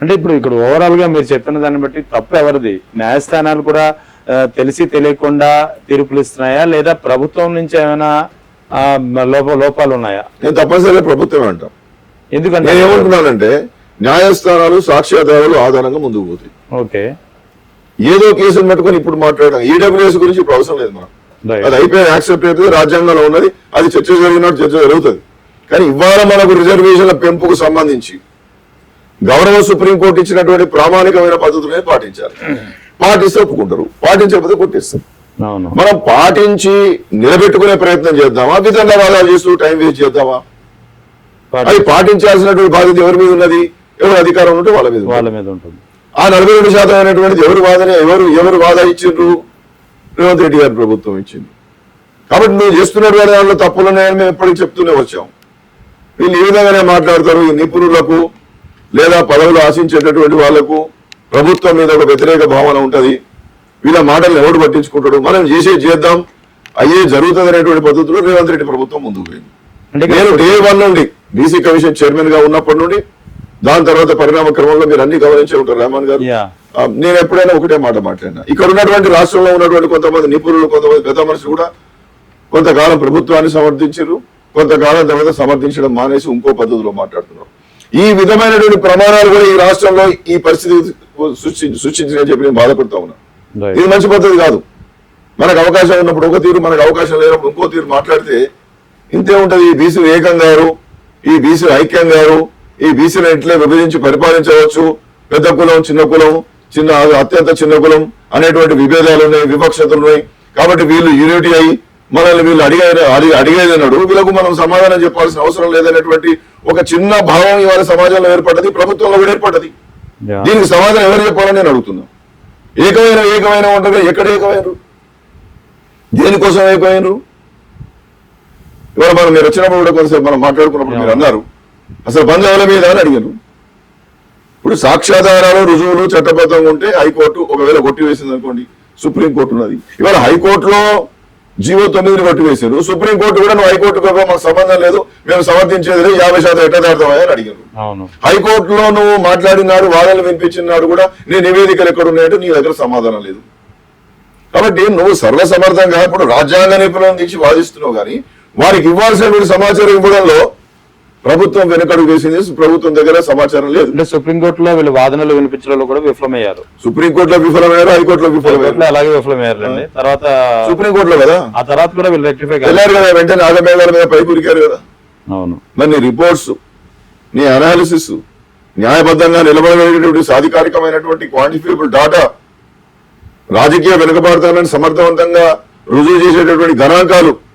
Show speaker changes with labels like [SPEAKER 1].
[SPEAKER 1] అంటే ఇప్పుడు ఇక్కడ ఓవరాల్గా మీరు చెప్పిన దాన్ని బట్టి తప్పు ఎవరిది? న్యాయస్థానాలు కూడా తెలిసి తెలియకుండా తీర్పులు ఇస్తున్నాయా? లేదా ప్రభుత్వం నుంచి ఏమైనా లోప లోపాలు ఉన్నాయా?
[SPEAKER 2] నేను తప్పనిసరిగా ప్రభుత్వమే అంటాం.
[SPEAKER 1] ఎందుకంటే
[SPEAKER 2] నేను ఏమంటున్నానంటే న్యాయస్థానాలు సాక్ష్యాధారాలు ఆధారంగా ముందుకు పోతాయి.
[SPEAKER 1] ఓకే.
[SPEAKER 2] ఏదో కేసులు పెట్టుకొని ఇప్పుడు మాట్లాడడం ఈడబ్ల్యూఎస్ గురించి ఇప్పుడు అవసరం లేదు మనం. అది అయిపోయి యాక్సెప్ట్ అవుతుంది రాజ్యాంగంలో ఉన్నది అది చర్చ జరిగినట్టు చర్చ జరుగుతుంది. కానీ ఇవాళ మనకు రిజర్వేషన్ల పెంపుకు సంబంధించి గౌరవ సుప్రీంకోర్టు ఇచ్చినటువంటి ప్రామాణికమైన పద్ధతులనే పాటించాలి. పాటిస్తే ఒప్పుకుంటారు. పాటించకపోతే కొట్టిస్తారు మనం పాటించి నిలబెట్టుకునే ప్రయత్నం చేద్దామా? వితండవాదాలు చేస్తూ టైం వేస్ట్ చేద్దామా? అది పాటించాల్సినటువంటి బాధ్యత ఎవరి మీద ఉన్నది? ఎవరు అధికారం ఉంటే వాళ్ళ మీద.
[SPEAKER 1] వాళ్ళ మీద ఉంటుంది.
[SPEAKER 2] ఆ నలభై రెండు శాతం అయినటువంటిది ఎవరు వాదన ఎవరు ఎవరు వాదా ఇచ్చిండ్రు? రేవంత్ రెడ్డి గారి ప్రభుత్వం ఇచ్చింది. కాబట్టి నువ్వు చేస్తున్నటువంటి దానిలో తప్పులున్నాయని మేము ఎప్పటికీ చెప్తూనే వచ్చాం. వీళ్ళు ఈ విధంగానే మాట్లాడతారు ఈ నిపుణులకు. లేదా పదవులు ఆశించేటటువంటి వాళ్ళకు ప్రభుత్వం మీద ఒక వ్యతిరేక భావన ఉంటది. వీళ్ళ మాటలను ఎవడు పట్టించుకుంటాడు? మనం చేసే చేద్దాం. అయ్యే జరుగుతుంది అనేటువంటి పద్ధతిలో రేవంత్ రెడ్డి ప్రభుత్వం ముందుకు పోయింది. నేను డే వన్ నుండి బీసీ కమిషన్ చైర్మన్గా ఉన్నప్పటి నుండి దాని తర్వాత పరిణామ క్రమంలో మీరు అన్ని గమనించే ఉంటారు రెహమాన్ గారు. నేను ఎప్పుడైనా ఒకటే మాట మాట్లాడినా. ఇక్కడ ఉన్నటువంటి రాష్ట్రంలో ఉన్నటువంటి కొంతమంది నిపుణులు కొంతమంది పెద్ద మనుషులు కూడా కొంతకాలం ప్రభుత్వాన్ని సమర్థించారు కొంతకాలం తర్వాత సమర్థించడం మానేసి ఇంకో పద్ధతిలో మాట్లాడుతున్నారు. ఈ విధమైనటువంటి ప్రమాణాలు కూడా ఈ రాష్ట్రంలో ఈ పరిస్థితి సృష్టి సృష్టించిన చెప్పి నేను బాధపడుతా ఉన్నా. ఇది మంచి పద్ధతి కాదు. మనకు అవకాశం ఉన్నప్పుడు ఒక తీరు మనకు అవకాశం లేనప్పుడు ఇంకో తీరు మాట్లాడితే ఇంతే ఉంటది. ఈ బీసీలు ఏకం గారు ఈ బీసీలు ఐక్యం గారు ఈ బీసీలు ఇట్లే విభజించి పరిపాలించవచ్చు. పెద్ద కులం చిన్న కులం చిన్న అత్యంత చిన్న కులం అనేటువంటి విభేదాలు ఉన్నాయి వివక్షతలు ఉన్నాయి. కాబట్టి వీళ్ళు యూనిటీ అయి మనల్ని వీళ్ళు అడిగే అడిగి అడిగేది అన్నాడు. వీళ్ళకు మనం సమాధానం చెప్పాల్సిన అవసరం లేదనేటువంటి ఒక చిన్న భావం ఇవాళ సమాజంలో ఏర్పడ్డది ప్రభుత్వంలో కూడా ఏర్పడ్డది. దీనికి సమాధానం ఎవరు చెప్పాలని నేను అడుగుతున్నా? ఏకమైన ఏకమైన ఉండగా ఎక్కడ ఏకమైనరు? దేనికోసం ఏకమైనరు? ఇవాళ మనం మీరు వచ్చినప్పుడు కూడా కొంతసేపు మనం మాట్లాడుకున్నప్పుడు మీరు అన్నారు. అసలు బంద్ ఎవరి మీద అని అడిగారు ఇప్పుడు సాక్ష్యాధారాలు రుజువులు చట్టబద్ధంగా ఉంటే హైకోర్టు ఒకవేళ కొట్టివేసింది అనుకోండి సుప్రీంకోర్టు ఉన్నది. ఇవాళ హైకోర్టులో జీవో తొమ్మిదిని కొట్టివేశారు సుప్రీంకోర్టు కూడా నువ్వు హైకోర్టుకు మాకు సంబంధం లేదు మేము సమర్థించేది లేదు, యాభై శాతం ఎట్ట దాడతామని అని అడిగారు హైకోర్టులో నువ్వు మాట్లాడినాడు వాదనలు వినిపించినాడు కూడా నీ నివేదికలు ఎక్కడ ఉన్నాయంటే నీ దగ్గర సమాధానం లేదు. కాబట్టి నువ్వు సర్వసమర్థంగా ఇప్పుడు రాజ్యాంగ నిపుణులను తీసి వాదిస్తున్నావు కానీ వారికి ఇవ్వాల్సినటువంటి సమాచారం ఇవ్వడంలో ప్రభుత్వం వెనుకడుగు వేసింది ప్రభుత్వం దగ్గర సమాచారం లేదు.
[SPEAKER 1] అంటే సుప్రీంకోర్టులో వీళ్ళు వాదనలు వినిపించడంలో కూడా విఫలమయ్యారు.
[SPEAKER 2] సుప్రీంకోర్టులో విఫలమయ్యారు హైకోర్టులో విఫలమయ్యారు.
[SPEAKER 1] అలాగే విఫలమయ్యారండి తర్వాత
[SPEAKER 2] సుప్రీంకోర్టులో కదా?
[SPEAKER 1] ఆ తర్వాత కూడా వీళ్ళు రెక్టిఫై కాదు
[SPEAKER 2] వెళ్ళారు కదా వెంటనే ఆగమేఘాల మీద పై కురికారు కదా?
[SPEAKER 1] అవును.
[SPEAKER 2] మరి నీ రిపోర్ట్స్ నీ అనాలిసిస్ న్యాయబద్ధంగా నిలబడగలిగేటువంటి సాధికారికమైనటువంటి క్వాంటిఫికబుల్ డాటా రాజకీయ వెనుకబాటుతనాన్ని సమర్థవంతంగా రుజువు చేసేటటువంటి గణాంకాలు